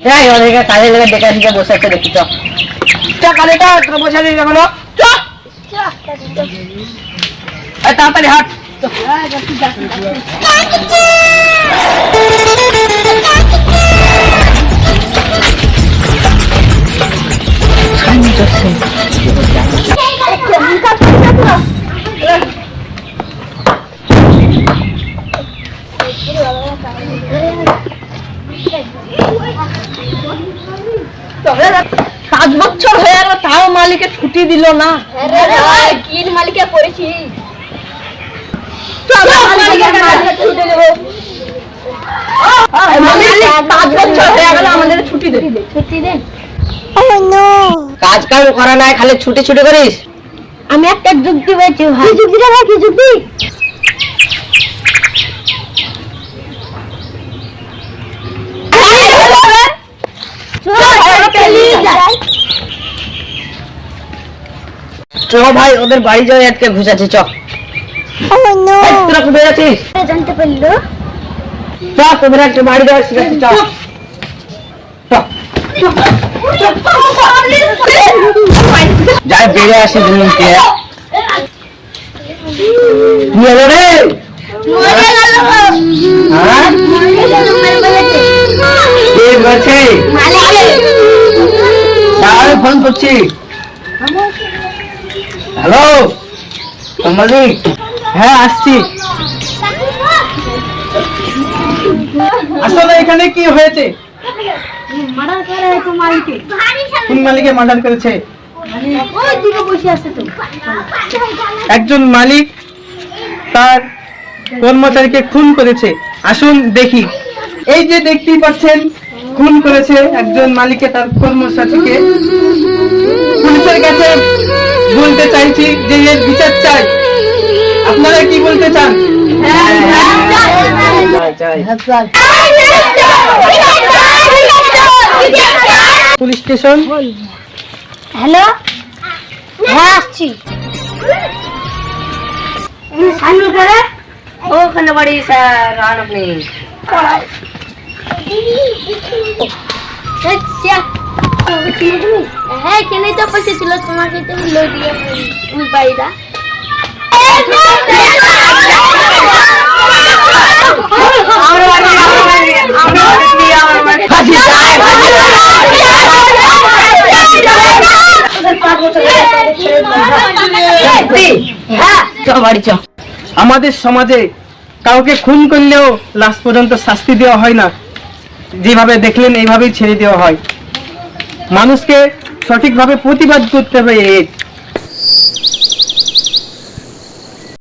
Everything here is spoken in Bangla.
এই ওদেরকে কাজে ডেকে দিকে বসে আছে, দেখি তো। চ কালেটা তোরা বসে দিকে বলো চ! তাড়াতাড়ি হাট। পাঁচ বছর হয়ে গেল তাও মালিকে ছুটি দিল না। কিন মালিকে পড়েছি পাঁচ বছর হয়ে গেল আমাদের ছুটি দে। ছুটি দেন কাজ কাম করা নাই খালি ছুটি ছুটি করিস? আমি একটা যুক্তি পেয়েছি ভাই। ভাই কি যুক্তি? চ ভাই ওদের বাড়ি যাওয়া আজকে ঘুষাচ্ছি চ। তোরা কোথায় যাচ্ছিস? জানতে পারল। চ তোদের একটা বাড়ি যাওয়া শিখাচ্ছি চ। যাই বেড়ে আসি দুজনকে। কি হলো রে। কে বলছে তাহলে ফোন করছি। হ্যালো মালিক হ্যাঁ আসছি। আসলে এখানে কি হয়েছে? একজন মালিক তার কর্মচারীকে খুন করেছে। আসুন দেখি। এই যে দেখতেই পাচ্ছেন খুন করেছে একজন মালিকে তার কর্মচারীকে পুলিশের কাছে বলতে চাইছি যে এর বিচার চাই। আপনারা কি বলতে চান? Police station? হ্যালো? হ্যাঁ আসছি। ওখানে বাড়ি, স্যার আপনি। আমাদের সমাজে কাউকে খুন করলেও লাস্ট পর্যন্ত শাস্তি দেওয়া হয় না। যেভাবে দেখলেন এইভাবেই ছেড়ে দেওয়া হয়। মানুষকে সঠিকভাবে প্রতিবাদ করতে হবে। এর